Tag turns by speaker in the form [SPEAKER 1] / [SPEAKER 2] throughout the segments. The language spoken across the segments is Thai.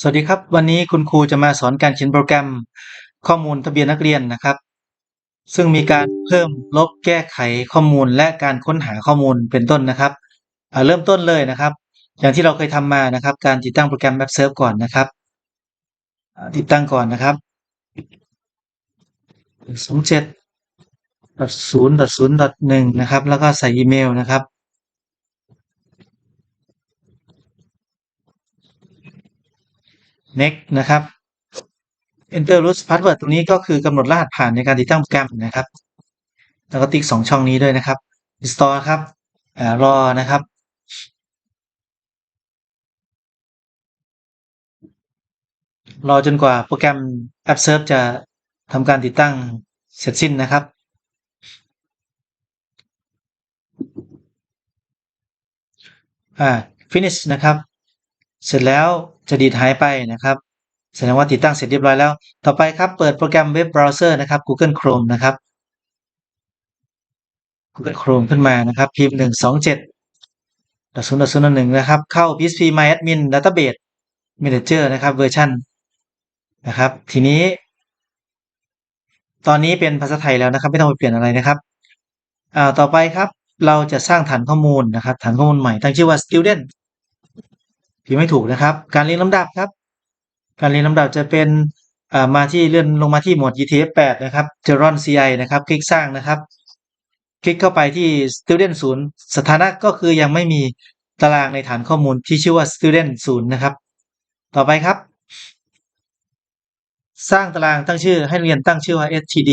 [SPEAKER 1] สวัสดีครับ วันนี้คุณครูจะมาสอนการเขียนโปรแกรมข้อมูลทะเบียนนักเรียนนะครับ ซึ่งมีการเพิ่มลบแก้ไขข้อมูลและการค้นหาข้อมูลเป็นต้นนะครับเริ่มต้นเลยนะครับ อย่างที่เราเคยทำมานะครับ การติดตั้งโปรแกรม Web Serve ก่อนนะครับติดตั้งก่อนนะครับสองเจ็ดศูนย์ศูนย์หนึ่งนะครับ แล้วก็ใส่อีเมลนะครับ next นะครับ enter root password ตรงนี้ก็คือกำหนดรหัสผ่านในการติดตั้งโปรแกรมนะครับ แล้วก็ติ๊กสองช่องนี้ด้วยนะครับ install ครับอรอนะครับ รอจนกว่าโปรแกรม App Serve จะทำการติดตั้งเสร็จสิ้นนะครับอ่า finish นะครับ เสร็จแล้วจะดีดหายไปนะครับ แสดงว่าติดตั้งเสร็จเรียบร้อยแล้ว ต่อไปครับเปิดโปรแกรมเว็บเบราว์เซอร์นะครับ Google Chrome นะครับ Google Chrome ขึ้นมานะครับ พิมพ์หนึ่งสองเจ็ดศูนย์ศูนย์หนึ่งนะครับ เข้า PHP MyAdmin Database Manager นะครับเวอร์ชันนะครับ ทีนี้ ตอนนี้เป็นภาษาไทยแล้วนะครับ ไม่ต้องไปเปลี่ยนอะไรนะครับอ่าต่อไปครับ เราจะสร้างฐานข้อมูลนะครับ ฐานข้อมูลใหม่ตั้งชื่อว่า student พิมพ์ไม่ถูกนะครับ การเรียงลำดับครับ การเรียงลำดับจะเป็นมาที่เลื่อนลงมาที่หมวด UTF-8 นะครับเจอรอน CI นะครับ คลิกสร้างนะครับ คลิกเข้าไปที่ student 0 สถานะก็คือยังไม่มีตารางในฐานข้อมูลที่ชื่อว่า student 0 นะครับ ต่อไปครับ สร้างตารางตั้งชื่อให้เรียนตั้งชื่อว่า std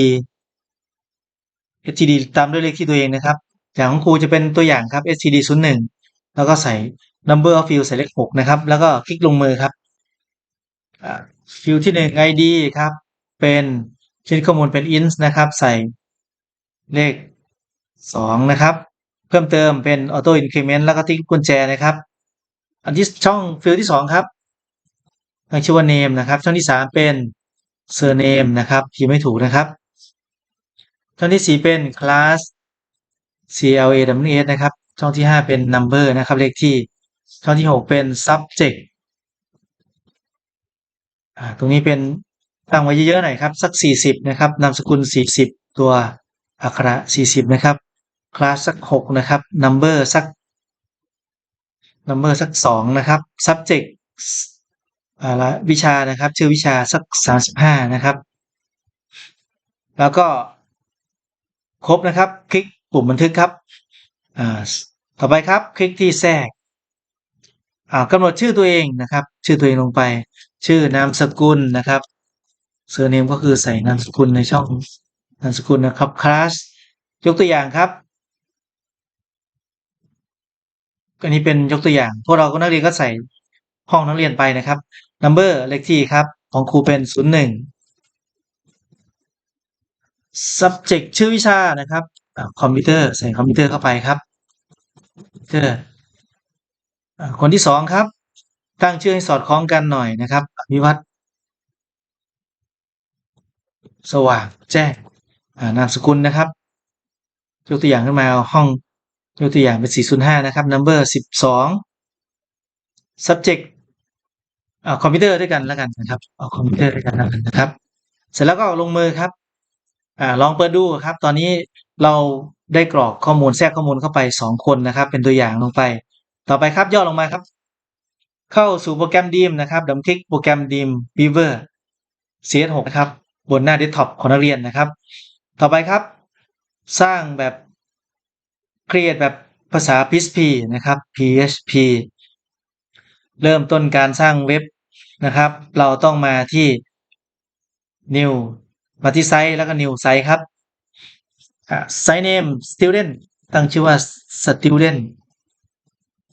[SPEAKER 1] std ตามด้วยเลขที่ตัวเองนะครับ อย่างของครูจะเป็นตัวอย่างครับ std 0 1แล้วก็ใส่ number of field ใส่เลข6นะครับ แล้วก็คลิกลงมือครับฟิลที่หนึ่ง id ครับ เป็นชนิดข้อมูลเป็น int นะครับ ใส่เลขสองนะครับ เพิ่มเติมเป็น auto increment แล้วก็ติ๊กกุญแจนะครับ อันที่ช่องฟิลที่สองครับตั้งชื่อว่า name นะครับ ช่องที่สามเป็น surname นะครับพิมพ์ไม่ถูกนะครับ ช่องที่สี่เป็น class cla w s นะครับ ช่องที่ห้าเป็น number นะครับ เลขที่ ช่อที่หกเป็น subject อ่าตรงนี้เป็นตั้งไว้เยอะๆหน่อยครับ สักสี่สิบนะครับ นามสกุลสี่สิบตัวอักขระสี่สิบนะครับ คลาสสักหกนะครับ number สัก number สักสองนะครับ subject อะไรวิชานะครับ ชื่อวิชาสักสามสิบห้านะครับ แล้วก็ครบนะครับ คลิกปุ่มบันทึกครับอ่าต่อไปครับ คลิกที่แทรก กำหนดชื่อตัวเองนะครับ ชื่อตัวเองลงไป ชื่อนามสกุลนะครับเซอร์เนมก็คือใส่นามสกุลในช่องนามสกุลนะครับคลาสยกตัวอย่างครับอันนี้เป็นยกตัวอย่าง พวกเราก็นักเรียนก็ใส่ห้องนักเรียนไปนะครับ number เลขที่ครับ ของครูเป็นศูนย์หนึ่ง subject ชื่อวิชานะครับ คอมพิวเตอร์ใส่คอมพิวเตอร์เข้าไปครับเตอร์ คนที่สองครับ ตั้งชื่อให้สอดคล้องกันหน่อยนะครับวิวัฒสว่างแจ้งนามสกุลนะครับยกตัวอย่างขึ้นมาห้องยกตัวอย่างเป็น 405 นะครับ number 12 subject เอาคอมพิวเตอร์ด้วยกันแล้วกันนะครับเอาคอมพิวเตอร์ด้วยกันแล้วกันนะครับ เสร็จแล้วก็ลงมือครับอ่าลองเปิดดูครับ ตอนนี้เราได้กรอกข้อมูลแทรกข้อมูลเข้าไป 2 คนนะครับ เป็นตัวอย่างลงไป ต่อไปครับย่อลงมาครับ เข้าสู่โปรแกรมดีมนะครับดับคลิกโปรแกรมดีม Beaver CS6 นะครับ บนหน้าเดสก์ท็อปของนักเรียนนะครับ ต่อไปครับ สร้างแบบ create แบบภาษา PHP นะครับ PHP เริ่มต้นการสร้างเว็บนะครับ เราต้องมาที่ new มาที่ไซต์แล้วก็ new ไซต์ครับไซต์ name student ตั้งชื่อว่า student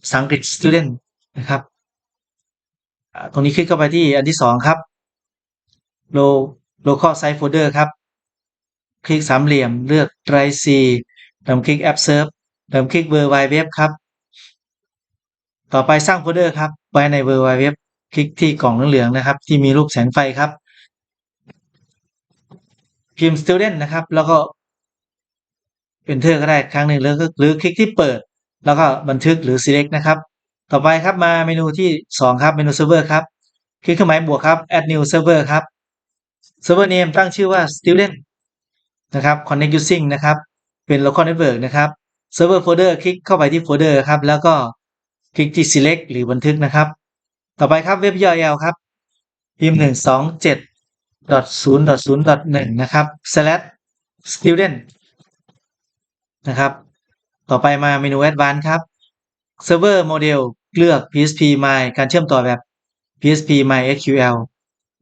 [SPEAKER 1] ภาษาอังกฤษ student นะครับ ตรงนี้คลิกเข้าไปที่อันที่สองครับ local site folder ครับ คลิกสามเหลี่ยมเลือก drive c เดับคลิก app serve ดับคลิก world wide web ครับ ต่อไปสร้างโฟลเดอร์ครับ ไว้ใน world wide web คลิกที่กล่องเหลืองๆนะครับ ที่มีรูปแสงไฟครับ พิมพ์ student นะครับ แล้วก็ enter ก็ได้ครั้งหนึ่งหรือหรือคลิกที่เปิด แล้วก็บันทึกหรือ select นะครับ ต่อไปครับมาเมนูที่สองครับเมนูเซิร์ฟเวอร์ครับคลิกเครื่องหมายบวกครับ add new server ครับ server name ตั้งชื่อว่า student นะครับ connect using นะครับเป็น local network นะครับ server folder คลิกเข้าไปที่ folder ครับ แล้วก็คลิกที่ select หรือบันทึกนะครับ ต่อไปครับเว็บ URL ครับพิมพ์หนึ่งสองเจ็ดศูนย์ศูนย์หนึ่งนะครับ slash student นะครับ ต่อไปมาเมนู advanced ครับ server model เลือก PHP my การเชื่อมต่อแบบ PHP my SQL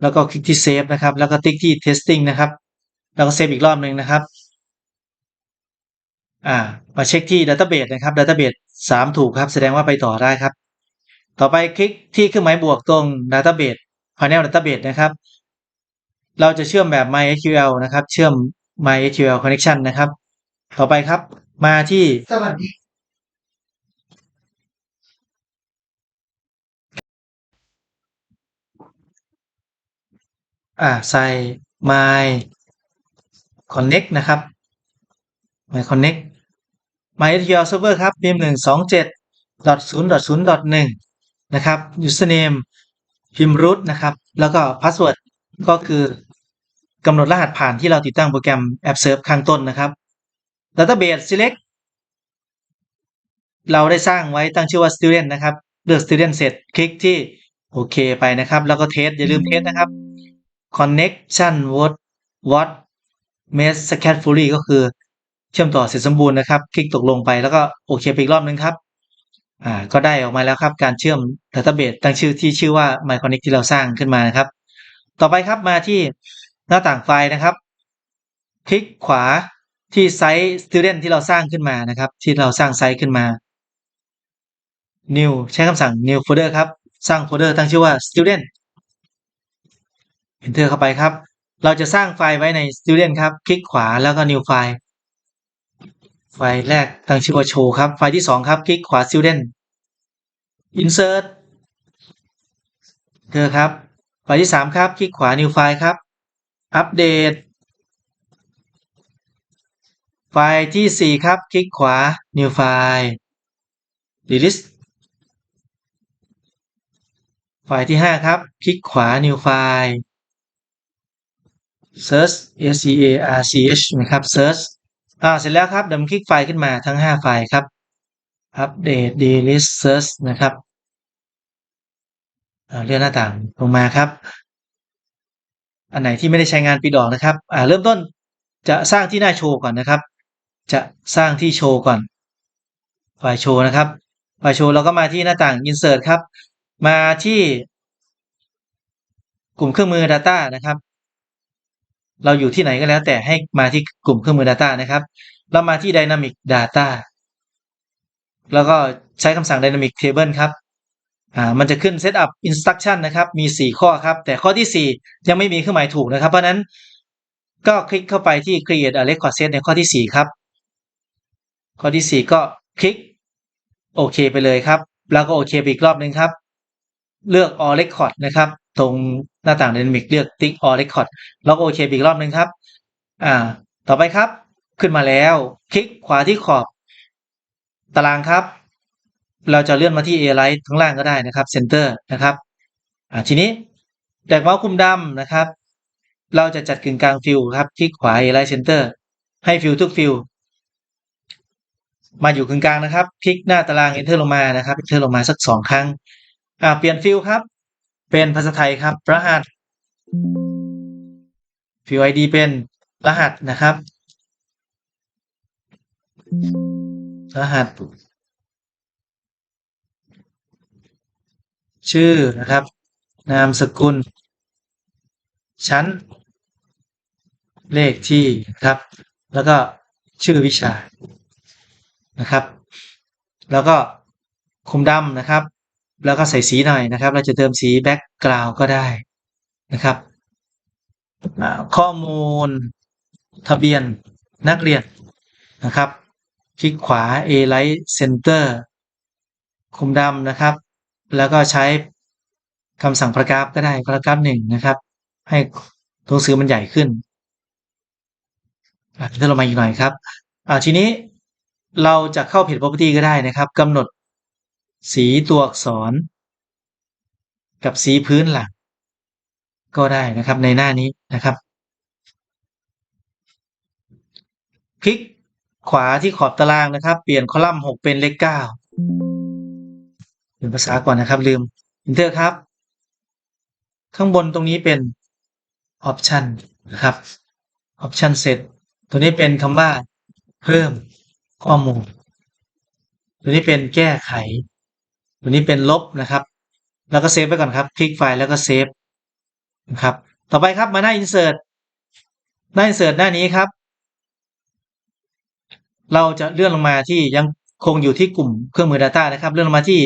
[SPEAKER 1] แล้วก็คลิกที่ save นะครับ แล้วก็ติ๊กที่ testing นะครับ แล้วก็เซฟอีกรอบหนึ่งนะครับ อ่า มาเช็คที่ database นะครับ database สามถูกครับ แสดงว่าไปต่อได้ครับ ต่อไปคลิกที่เครื่องหมายบวกตรง database panel database นะครับ เราจะเชื่อมแบบ MySQL นะครับ เชื่อม MySQL connection นะครับ ต่อไปครับ มาที่
[SPEAKER 2] สวัสดี
[SPEAKER 1] อ่าใส่ my connect นะครับ my connect MySQL server ครับพิมพ์หนึ่งสองเจ็ดศูนย์ศูนย์หนึ่งนะครับ username พิมพ์ root นะครับ แล้วก็ password ก็คือกำหนดรหัสผ่านที่เราติดตั้งโปรแกรม app serve ข้างต้นนะครับ database select เราได้สร้างไว้ตั้งชื่อว่า student นะครับ เลือก student เสร็จคลิกที่โอเคไปนะครับ แล้วก็เทสอย่าลืมเทสนะครับ connection what what made successfully ก็คือเชื่อมต่อเสร็จสมบูรณ์นะครับ คลิกตกลงไปแล้วก็โอเคไปอีกรอบนึงครับอ่าก็ได้ออกมาแล้วครับ การเชื่อม database ตั้งชื่อที่ชื่อว่า myconnect ที่เราสร้างขึ้นมานะครับ ต่อไปครับมาที่หน้าต่างไฟล์นะครับ คลิกขวา ที่ไซต์ student ที่เราสร้างขึ้นมานะครับ ที่เราสร้างไซต์ขึ้นมา new ใช้คำสั่ง new folder ครับ สร้างโฟลเดอร์ตั้งชื่อว่า student enter เข้าไปครับ เราจะสร้างไฟล์ไว้ใน student ครับ คลิกขวาแล้วก็ new file ไฟล์แรกตั้งชื่อว่า show ครับ ไฟล์ที่สองครับ คลิกขวา student insert เจอครับ ไฟล์ที่สามครับ คลิกขวา new file ครับ update ไฟล์ที่สี่ครับ คลิกขวา new file delete ไฟล์ที่ห้าครับ คลิกขวา new file search s e a r c h นะครับ search อ่าเสร็จแล้วครับเดี๋ยวมันคลิกไฟล์ขึ้นมาทั้งห้าไฟล์ครับ update delete search นะครับอ่าเลื่อนหน้าต่างลงมาครับ อันไหนที่ไม่ได้ใช้งานปิดออกนะครับอ่าเริ่มต้นจะสร้างที่หน้าโชว์ก่อนนะครับ จะสร้างที่โชว์ก่อน ไฟล์โชว์นะครับ ไฟล์โชว์เราก็มาที่หน้าต่าง insert ครับ มาที่ กลุ่มเครื่องมือ data นะครับ เราอยู่ที่ไหนก็แล้ว แต่ให้มาที่กลุ่มเครื่องมือ data นะครับ เรามาที่ dynamic data แล้วก็ใช้คำสั่ง dynamic table ครับอ่ามันจะขึ้น setup instruction นะครับ มี 4 ข้อครับ แต่ข้อที่ 4 ยังไม่มีเครื่องหมายถูกนะครับ เพราะนั้นก็คลิกเข้าไปที่ create a record set ในข้อที่ 4 ครับ ข้อที่ 4 ก็คลิกโอเคไปเลยครับ แล้วก็โอเคไปอีกรอบนึงครับ เลือก all record นะครับ ตรงหน้าต่าง dynamic เลือกติ๊ก all record แล้วก็โอเคไปอีกรอบนึงครับ อ่า ต่อไปครับ ขึ้นมาแล้ว คลิกขวาที่ขอบ ตารางครับ เราจะเลื่อนมาที่ A Light ข้างล่างก็ได้นะครับ Center นะครับอ่าทีนี้แตกเมาส์คุมดำนะครับ เราจะจัดกึ่งกลางฟิลครับ คลิกขวา A Light Center ให้ฟิลทุกฟิล มาอยู่กึ่งกลางนะครับคลิกหน้าตาราง Enter ลงมานะครับ Enter ลงมาสักสองครั้ง อ่า เปลี่ยนฟิลครับ เป็นภาษาไทยครับ รหัสฟิล ID เป็นรหัสนะครับ รหัส ชื่อนะครับ นามสกุล ชั้น เลขที่ครับ แล้วก็ชื่อวิชา นะครับ แล้วก็คุมดำนะครับ แล้วก็ใส่สีหน่อยนะครับ เราจะเติมสีแบ็กกราวก็ได้นะครับข้อมูลทะเบียนนักเรียนนะครับ คลิกขวา A Light Center คุมดำนะครับ แล้วก็ใช้คำสั่งพารากราฟก็ได้พารากราฟหนึ่งนะครับ ให้ตัวหนังสือมันใหญ่ขึ้นอะเลื่อนลงมาอีกหน่อยครับอ่าทีนี้ เราจะเข้าเพจ property ก็ได้นะครับกำหนดสีตัวอักษร กับสีพื้นหลังก็ได้นะครับในหน้านี้นะครับคลิกขวาที่ขอบตารางนะครับ เปลี่ยนคอลัมน์ 6 เป็นเลข9เป็นภาษาก่อนนะครับ ลืม Enter ครับ ข้างบนตรงนี้เป็น Option นะครับ Option Set ตัวนี้เป็นคำว่าเพิ่ม ข้อมูล ตัวนี้เป็นแก้ไข ตัวนี้เป็นลบนะครับ แล้วก็เซฟไว้ก่อนครับ คลิกไฟล์แล้วก็เซฟนะครับ ต่อไปครับมาหน้า Insert หน้า Insert หน้านี้ครับ เราจะเลื่อนลงมาที่ยังคงอยู่ที่กลุ่มเครื่องมือ Data นะครับ เลื่อนลงมาที่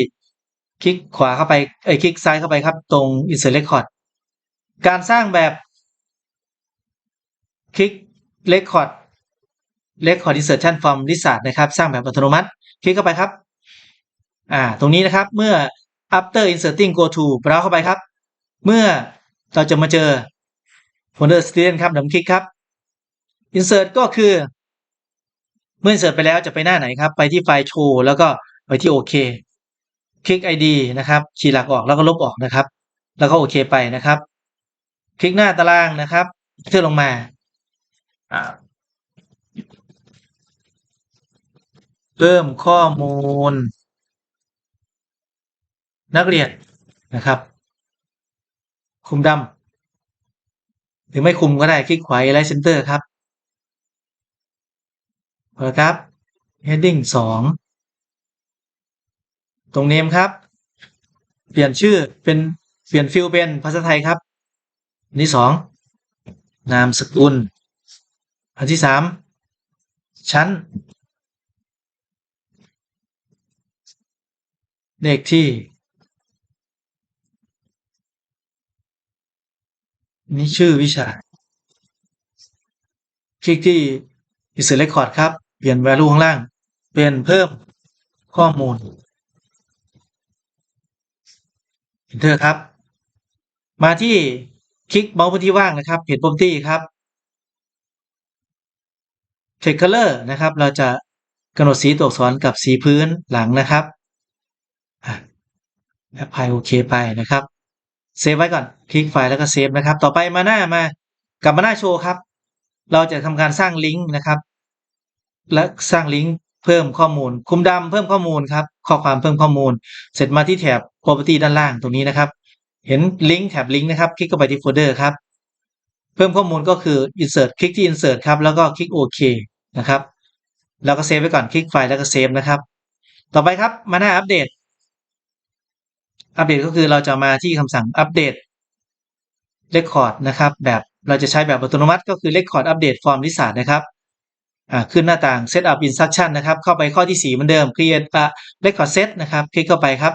[SPEAKER 1] คลิกขวาเข้าไปเอ้คลิกซ้ายเข้าไปครับ ตรง Insert Record การสร้างแบบคลิก Record Record Insertion from Wizard นะครับ สร้างแบบอัตโนมัติ คลิกเข้าไปครับ อ่า ตรงนี้นะครับ เมื่อ after inserting go to browse เข้าไปครับ เมื่อเราจะมาเจอ folder student ครับดับคลิกครับ insert ก็คือ เมื่อ insert ไปแล้วจะไปหน้าไหนครับ ไปที่ไฟล์โชว์แล้วก็ไปที่โอเค คลิก id นะครับฉีกหลักออกแล้วก็ลบออกนะครับ แล้วก็โอเคไปนะครับ คลิกหน้าตารางนะครับเลื่อนลงมา อ่า เพิ่มข้อมูล นักเรียนนะครับคุมดำหรือไม่คุมก็ได้คลิกขวา Align Center ครับเปิดครับ Heading 2 ตรงเนมครับ เปลี่ยนชื่อเป็นเปลี่ยนฟิลเป็นภาษาไทยครับ อันที่สองนามสกุล อันที่สามชั้น เลขที่ นี่ชื่อวิชา คลิกที่ Insert Record ครับ เปลี่ยน value ข้างล่าง เป็นเพิ่มข้อมูล Enter ครับ มาที่คลิกเมาส์พื้นที่ว่างนะครับเพจ property ครับ Text color นะครับ เราจะกำหนดสีตัวอักษรกับสีพื้นหลังนะครับ แอปพลายโอเคไปนะครับเซฟไว้ก่อนคลิกไฟล์แล้วก็เซฟนะครับ ต่อไปมาหน้ามากลับมาหน้าโชว์ครับ เราจะทำการสร้างลิงก์นะครับ และสร้างลิงก์เพิ่มข้อมูล คุมดำเพิ่มข้อมูลครับ ข้อความเพิ่มข้อมูล เสร็จมาที่แถบ property ด้านล่างตรงนี้นะครับ เห็นลิงก์แถบลิงก์นะครับ คลิกเข้าไปที่โฟลเดอร์ครับ เพิ่มข้อมูลก็คือ insert คลิกที่ insert ครับ แล้วก็คลิกโอเคนะครับ แล้วก็เซฟไว้ก่อนคลิกไฟล์แล้วก็เซฟนะครับ ต่อไปครับมาหน้าอัปเดต อัปเดตก็คือเราจะมาที่คำสั่งอัปเดต Record นะครับ แบบเราจะใช้แบบอัตโนมัติก็คือ Record Update Form Wizard นะครับขึ้นหน้าต่าง Set up Instruction นะครับ เข้าไปข้อที่ 4 เหมือนเดิม Create a Record Set นะครับ คลิกเข้าไปครับ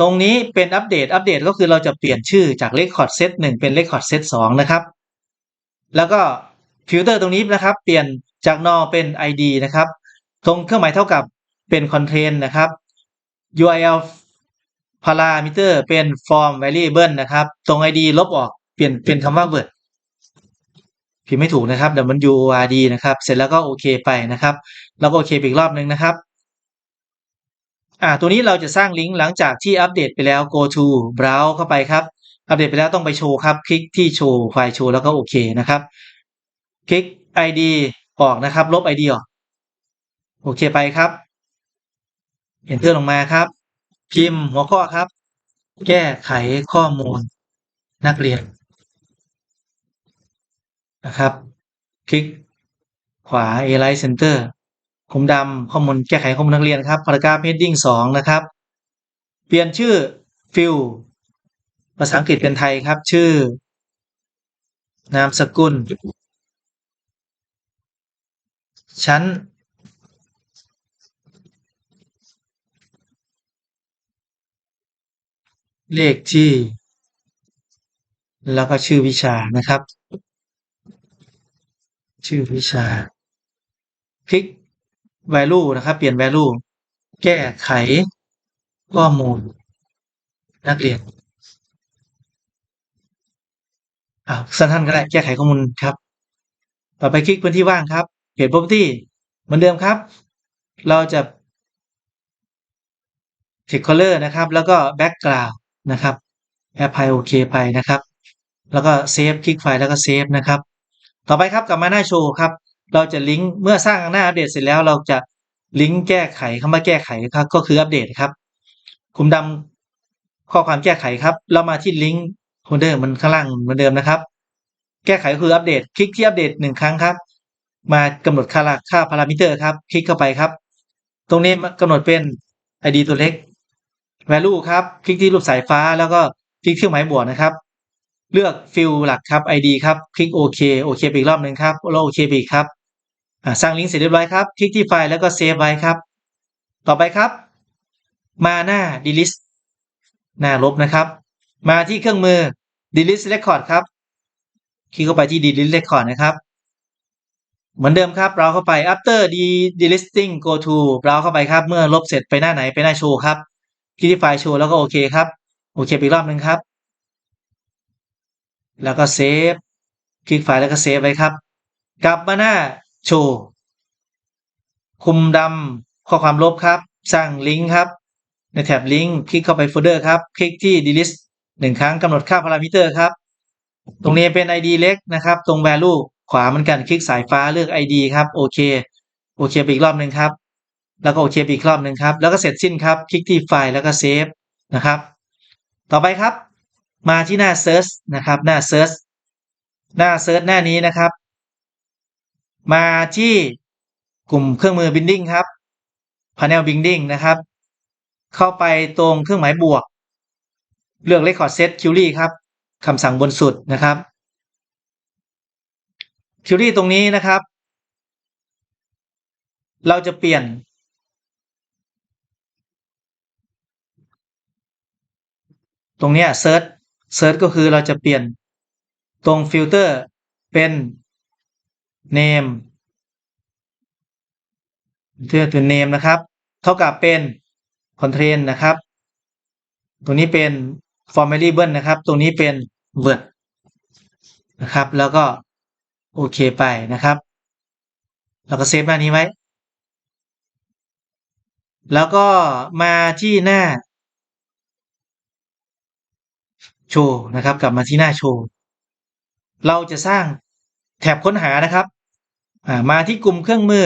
[SPEAKER 1] ตรงนี้เป็นอัปเดต อัปเดตก็คือเราจะเปลี่ยนชื่อจาก Record Set 1 เป็น Record Set 2 นะครับ แล้วก็ฟิลเตอร์ตรงนี้นะครับ เปลี่ยนจาก nor เป็น id นะครับ ตรงเครื่องหมายเท่ากับเป็น content นะครับ url parameter เป็น form variable นะครับ ตรง id ลบออกเปลี่ยนเป็นคำว่า word พิมพ์ไม่ถูกนะครับ wrd นะครับ เสร็จแล้วก็โอเคไปนะครับ แล้วก็โอเคอีกรอบหนึ่งนะครับ อ่า ตัวนี้เราจะสร้างลิงก์หลังจากที่อัปเดตไปแล้ว go to browse เข้าไปครับ อัปเดตไปแล้วต้องไปโชว์ครับ คลิกที่โชว์ไฟล์โชว์แล้วก็โอเคนะครับ คลิก id ออกนะครับ ลบ id ออก โอเคไปครับ enter ลงมาครับ พิมพ์หัวข้อครับ แก้ไขข้อมูลนักเรียนนะครับ คลิกขวา Align Center คุมดำข้อมูลแก้ไขข้อมูลนักเรียนครับ Paragraph Heading 2 นะครับ เปลี่ยนชื่อฟิลภาษาอังกฤษเป็นไทยครับ ชื่อ นามสกุล ชั้น เลขที่ แล้วก็ชื่อวิชานะครับ ชื่อวิชาคลิก value นะครับ เปลี่ยน value แก้ไขข้อมูล นักเรียนอ่าสั้นๆก็ได้แก้ไขข้อมูลครับ ต่อไปคลิกพื้นที่ว่างครับเพจ property เหมือนเดิมครับ เราจะ text color นะครับ แล้วก็ background นะครับ apply โอเคไปนะครับ แล้วก็เซฟคลิกไฟล์แล้วก็เซฟนะครับ ต่อไปครับกลับมาหน้าโชว์ครับ เราจะลิงก์เมื่อสร้างหน้าอัปเดตเสร็จแล้วเราจะลิงก์แก้ไขคำว่าแก้ไขครับก็คืออัปเดตครับคุมดำข้อความแก้ไขครับ เรามาที่ลิงก์โฮลเดอร์มันข้างล่างเหมือนเดิมนะครับ แก้ไขคืออัปเดต คลิกที่อัปเดตหนึ่งครั้งครับ มากำหนดค่าค่าพารามิเตอร์ครับ คลิกเข้าไปครับ ตรงนี้กำหนดเป็น id ตัวเล็ก value ครับ คลิกที่รูปสายฟ้าแล้วก็คลิกเครื่องหมายบวกนะครับ เลือกฟิลหลักครับ id ครับ คลิกโอเคโอเคไปอีกรอบหนึ่งครับแล้วโอเคไปอีกครับสร้างลิงก์เสร็จเรียบร้อยครับ คลิกที่ไฟล์แล้วก็เซฟไว้ครับ ต่อไปครับ มาหน้า delete หน้าลบนะครับ มาที่เครื่องมือ delete record ครับ คลิกเข้าไปที่ delete record นะครับ เหมือนเดิมครับ เราเข้าไป after de delisting go to เราเข้าไปครับ เมื่อลบเสร็จไปหน้าไหนไปหน้าโชว์ครับ คลิกที่ไฟล์โชว์แล้วก็โอเคครับ โอเคอีกรอบหนึ่งครับ แล้วก็เซฟ คลิกไฟล์แล้วก็เซฟไว้ครับ กลับมาหน้าโชว์ คุมดำข้อความลบครับ สร้างลิงก์ครับ ในแท็บลิงก์คลิกเข้าไปโฟลเดอร์ครับ คลิกที่ delete หนึ่งครั้งกำหนดค่าพารามิเตอร์ครับ ตรงนี้เป็น id เล็กนะครับ ตรง value ขวาเหมือนกันคลิกสายฟ้าเลือก id ครับ โอเค โอเคไปอีกรอบหนึ่งครับ แล้วก็โอเคอีกรอบหนึ่งครับ แล้วก็เสร็จสิ้นครับ คลิกที่ไฟล์แล้วก็เซฟนะครับ ต่อไปครับ มาที่หน้า search นะครับ หน้า search หน้า search หน้านี้นะครับ มาที่กลุ่มเครื่องมือ binding ครับ panel binding นะครับ เข้าไปตรงเครื่องหมายบวก เลือก record set query ครับคำสั่งบนสุดนะครับ query ตรงนี้นะครับ เราจะเปลี่ยน ตรงเนี้ย search search ก็คือเราจะเปลี่ยนตรงฟิลเตอร์เป็น name เพื่อเป็น name นะครับ เท่ากับเป็น constraint นะครับ ตรงนี้เป็น form variable นะครับ ตรงนี้เป็น word นะครับ แล้วก็โอเคไปนะครับแล้วก็เซฟหน้านี้ไว้ แล้วก็มาที่หน้า โชว์นะครับ กลับมาที่หน้าโชว์ เราจะสร้างแถบค้นหานะครับมาที่กลุ่มเครื่องมือ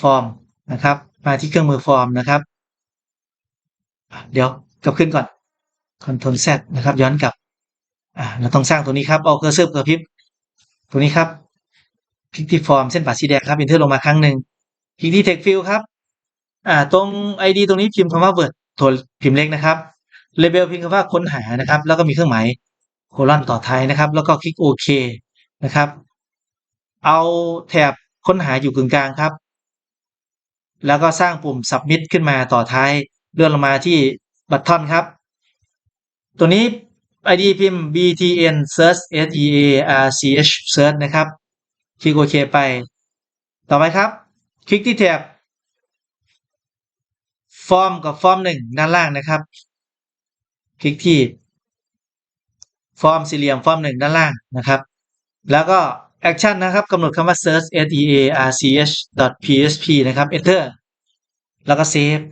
[SPEAKER 1] ฟอร์มนะครับ มาที่เครื่องมือฟอร์มนะครับ เดี๋ยวกลับขึ้นก่อน Ctrl Z นะครับ ย้อนกลับเราต้องสร้างตัวนี้ครับ เอาเคอร์เซอร์กระพริบตัวนี้ครับคลิกที่ฟอร์มเส้นปาสีแดงครับ Enter ลงมาครั้งหนึ่งคลิกที่ Text Field ครับ อ่า ตรง ID ตรงนี้พิมพ์คำว่า Word ตัวพิมพ์เล็กนะครับ Label พิมพ์คำว่าค้นหานะครับ แล้วก็มีเครื่องหมายโคลอนต่อท้ายนะครับ แล้วก็คลิกโอเคนะครับ เอาแถบค้นหาอยู่กึ่งกลางครับ แล้วก็สร้างปุ่ม Submit ขึ้นมาต่อท้าย เลื่อนลงมาที่บัตทอนครับ ตัวนี้ ID พิมพ์ btn search s e a r c h search นะครับ คลิกโอเคไป ต่อไปครับ คลิกที่แถบฟอร์มกับฟอร์มหนึ่งด้านล่างนะครับ คลิกที่ ฟอร์มสี่เหลี่ยมฟอร์มหนึ่งด้านล่างนะครับ แล้วก็ action นนะครับกำหนดคำว่า search s e a r c h php นะครับ enter แล้วก็ save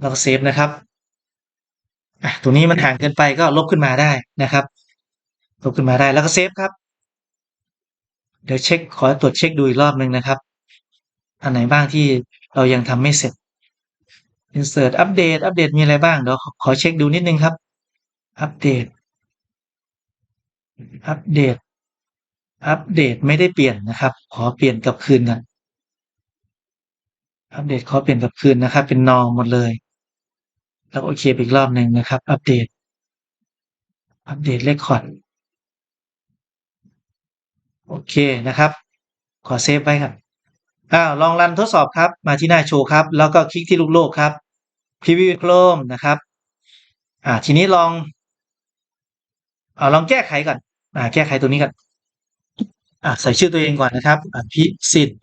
[SPEAKER 1] แล้วก็เซฟนะครับอะตรงนี้มันห่างเกินไปก็ลบขึ้นมาได้นะครับ ลบขึ้นมาได้แล้วก็เซฟครับ เดี๋ยวเช็คขอตรวจเช็คดูอีกรอบหนึ่งนะครับ อันไหนบ้างที่เรายังทำไม่เสร็จ insert อัปเดตอัปเดตมีอะไรบ้างเดี๋ยวขอเช็คดูนิดนึงครับ อัปเดต อัปเดต อัปเดตไม่ได้เปลี่ยนนะครับ ขอเปลี่ยนกลับคืนกันอัปเดตขอเปลี่ยนกลับคืนนะครับ เป็นนอหมดเลย แล้วโอเคไปอีกรอบหนึ่งนะครับ อัปเดต อัปเดตเลคคอร์ดโอเคนะครับ ขอเซฟไว้ครับอ้าวลองรันทดสอบครับ มาที่หน้าโชว์ครับ แล้วก็คลิกที่ลูกโลกครับ Preview Chrome นะครับ อ่า ทีนี้ลองอ่าลองแก้ไขก่อน อ่า แก้ไขตัวนี้ก่อน อ่า ใส่ชื่อตัวเองก่อนนะครับอภิสิทธิ์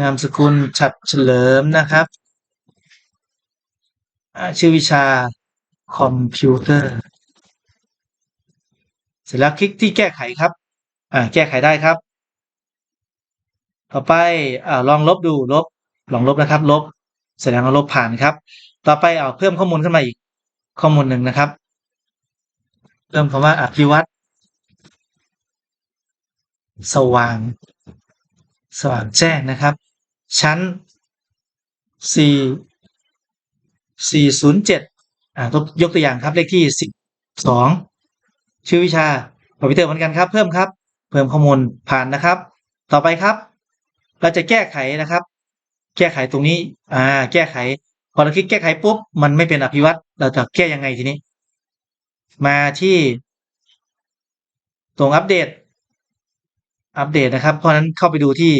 [SPEAKER 1] นามสกุลฉัดเฉลิมนะครับ อ่า ชื่อวิชาคอมพิวเตอร์ เสร็จแล้วคลิกที่แก้ไขครับ อ่า แก้ไขได้ครับ ต่อไป อ่า ลองลบดู ลบ ลองลบนะครับ ลบ แสดงว่าลบผ่านครับ ต่อไปเอาเพิ่มข้อมูลขึ้นมาอีกข้อมูลหนึ่งนะครับ เพิ่มคำว่าอภิวัตสว่าง สว่างแจ้งนะครับ ชั้น4 407อ่ายกตัวอย่างครับเลขที่ 12 ชื่อวิชาคอมพิวเตอร์เหมือนกันครับ เพิ่มครับ เพิ่มข้อมูลผ่านนะครับ ต่อไปครับ เราจะแก้ไขนะครับ แก้ไขตรงนี้ อ่า แก้ไข พอเราคลิกแก้ไขปุ๊บ มันไม่เป็นอภิวัตเราจะแก้ยังไงทีนี้ มาที่ตรงอัปเดต อัปเดตนะครับ เพราะฉะนั้นเข้าไปดูที่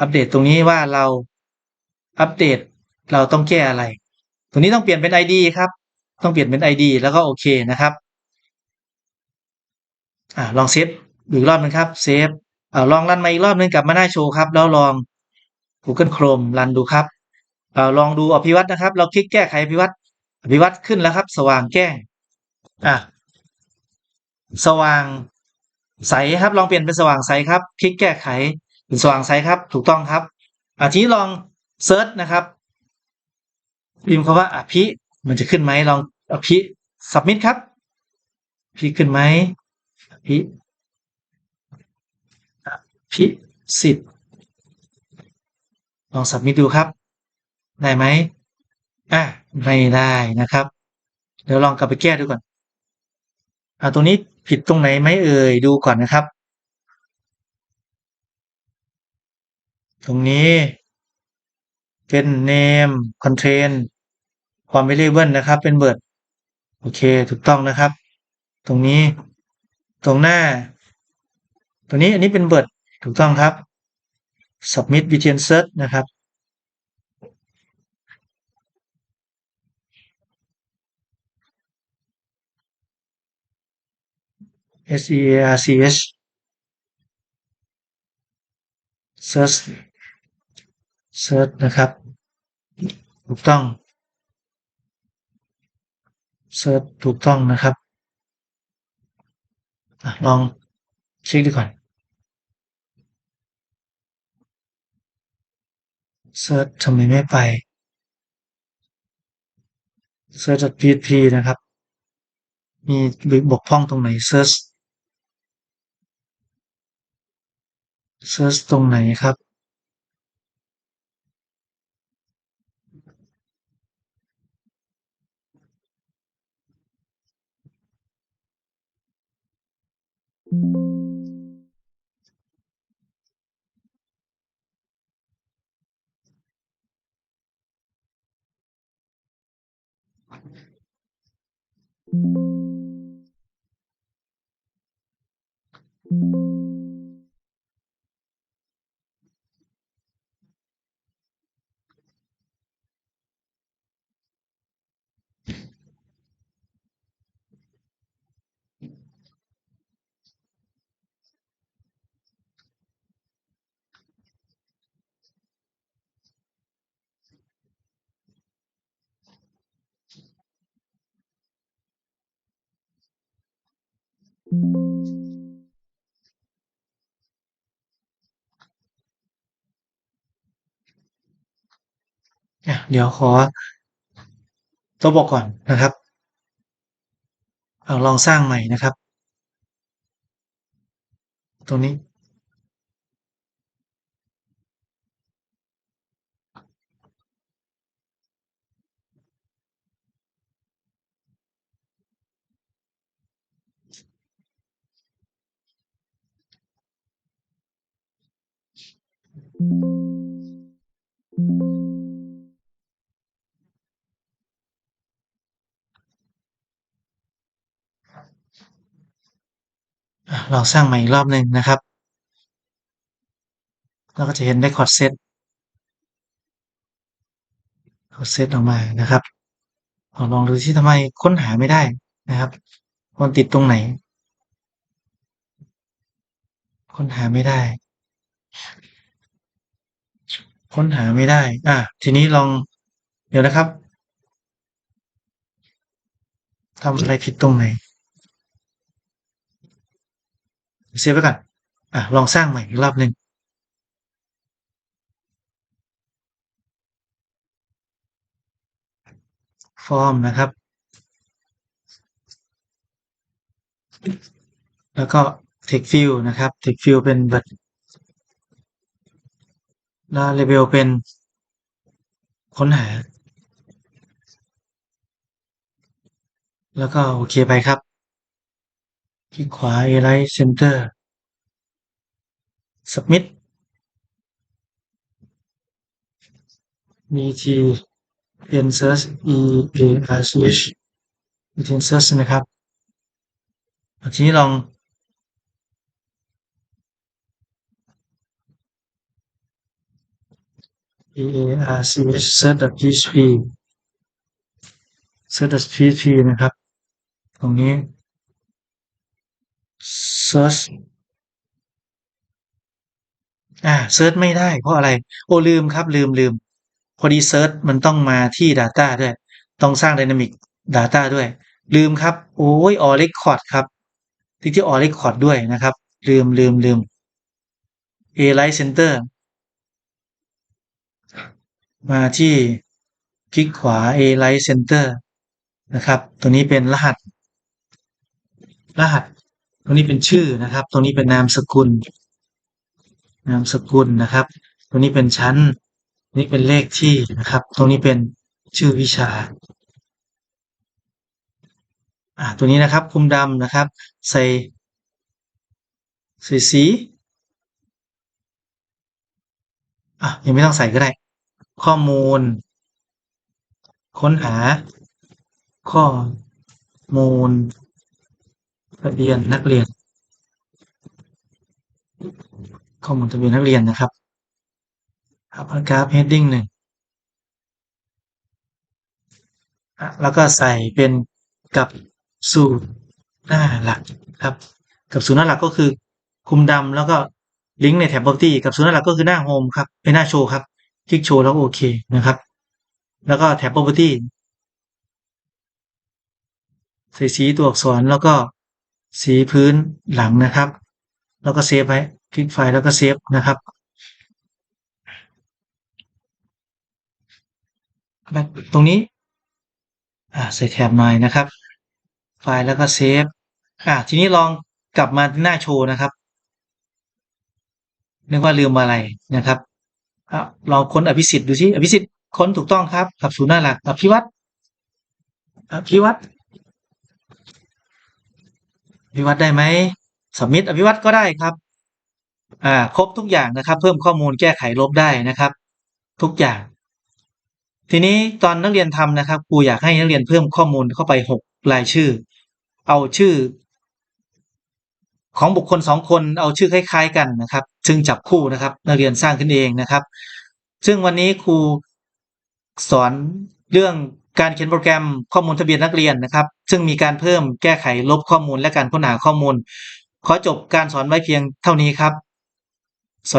[SPEAKER 1] อัปเดตตรงนี้ว่าเราอัปเดตเราต้องแก้อะไร ตรงนี้ต้องเปลี่ยนเป็น ID ครับ ต้องเปลี่ยนเป็น ID แล้วก็โอเคนะครับ อ่าลองเซฟอีกรอบหนึงครับ เซฟอ่าลองรันมาอีกรอบหนึงกลับมาหน้าโชว์ครับ แล้วลอง Google Chrome รันดูครับอลองดูอภิวัตนะครับ เราคลิกแก้ไขอภิวัตอภิวัตขึ้นแล้วครับ สว่างแจ้งอะสว่างใสครับ ลองเปลี่ยนเป็นสว่างใสครับ คลิกแก้ไขเป็นสว่างใสครับ ถูกต้องครับอะทีนี้ลองเซิร์ชนะครับพิมพ์คำว่าอภิมันจะขึ้นไหมลองอภิสับมิดครับอภิขึ้นไหมอภิอภิสิทธิ์ ลองสับมิดดูครับ ได้ไหมอะไม่ได้นะครับ เดี๋ยวลองกลับไปแก้ดูก่อนอ่าตรงนี้ผิดตรงไหนไหมเอ่ยดูก่อนนะครับ ตรงนี้ เป็น name contain ความ variable นะครับ เป็น word โอเคถูกต้องนะครับ ตรงนี้ ตรงหน้า ตรงนี้อันนี้เป็น word ถูกต้องครับ submit btn search นะครับ S E A R C H search search นะครับถูกต้อง search ถูกต้องนะครับอลองเช็คดูก่อน เซิร์ชทำไมไม่ไปเซิร์ช .php นะครับ มีบกพร่องตรงไหนเซิร์ชเซิร์ชตรงไหนครับ thank you อะ เดี๋ยวขอตัวบอกก่อนนะครับ เอาลองสร้างใหม่นะครับ ตรงนี้ ลองสร้างใหม่อีกรอบหนึ่งนะครับแล้วก็จะเห็น record set record set ออกมานะครับอลองดูที่ทำไมค้นหาไม่ได้นะครับมันติดตรงไหน ค้นหาไม่ได้ ค้นหาไม่ได้ อะ ทีนี้ลอง เดี๋ยวนะครับทำอะไรผิดตรงไหนเซฟไว้ก่อนอะ ลองสร้างใหม่อีกรอบหนึ่งฟอร์มนะครับ แล้วก็ Take Field นะครับ Take Field เป็นแบบ ลาเรเบลเป็นค้นหา แล้วก็โอเคไปครับ คลิกขวา Align Center Submit DT Pen Search E A R C H Pen Search นะครับทีนี้ลอง e a r c h search php search php นะครับ ตรงนี้ search อ่า search ไม่ได้เพราะอะไร โอ้ลืมครับ ลืมลืมพอดี search มันต้องมาที่ data ด้วย ต้องสร้าง dynamic data ด้วย ลืมครับ โอ้ย all record ครับ ที่ที่ all record ด้วยนะครับ ลืมลืมลืม a light center มาที่คลิกขวา a light center นะครับ ตัวนี้เป็นรหัส รหัส ตรงนี้เป็นชื่อนะครับ ตรงนี้เป็นนามสกุล นามสกุลนะครับ ตรงนี้เป็นชั้น นี่เป็นเลขที่นะครับ ตรงนี้เป็นชื่อวิชา อ่า ตัวนี้นะครับคุมดำนะครับ ใส่ใส่สีอะยังไม่ต้องใส่ก็ได้ ข้อมูล ค้นหา ข้อมูลทะเบียนนักเรียน ข้อมูลทะเบียนนักเรียนนะครับครับกราฟ heading หนึ่งแล้วก็ใส่เป็นกับสู่หน้าหลักครับ กับสู่หน้าหลักก็คือคุมดำแล้วก็ลิงก์ในแท็บ property กับสู่หน้าหลักก็คือหน้าโฮมครับเป็นหน้าโชว์ครับ คลิกโชว์แล้วโอเคนะครับ แล้วก็แท็บ property ใส่สีตัวอักษรแล้วก็สีพื้นหลังนะครับ แล้วก็เซฟไว้คลิกไฟล์แล้วก็เซฟนะครับตรงนี้ใส่แถบหน่อยนะครับ ไฟล์แล้วก็เซฟอ่าทีนี้ลองกลับมาหน้าโชว์นะครับนึกว่าลืมอะไรนะครับ ลองค้นอภิสิทธิ์ดูสิอภิสิทธิ์ค้นถูกต้องครับกับศูนย์หน้าหลักอภิวัตรอภิวัตรอภิวัตรได้ไหมสมิธอภิวัตรก็ได้ครับ อ่า ครบทุกอย่างนะครับ เพิ่มข้อมูลแก้ไขลบได้นะครับ ทุกอย่าง ทีนี้ตอนนักเรียนทำนะครับครูอยากให้นักเรียนเพิ่มข้อมูลเข้าไปหกรายชื่อ เอาชื่อ ของบุคคลสองคนเอาชื่อคล้าย ๆ กันนะครับ ซึ่งจับคู่นะครับ นักเรียนสร้างขึ้นเองนะครับ ซึ่งวันนี้ครูสอนเรื่องการเขียนโปรแกรมข้อมูลทะเบียนนักเรียนนะครับ ซึ่งมีการเพิ่มแก้ไขลบข้อมูลและการค้นหาข้อมูล ขอจบการสอนไว้เพียงเท่านี้ครับ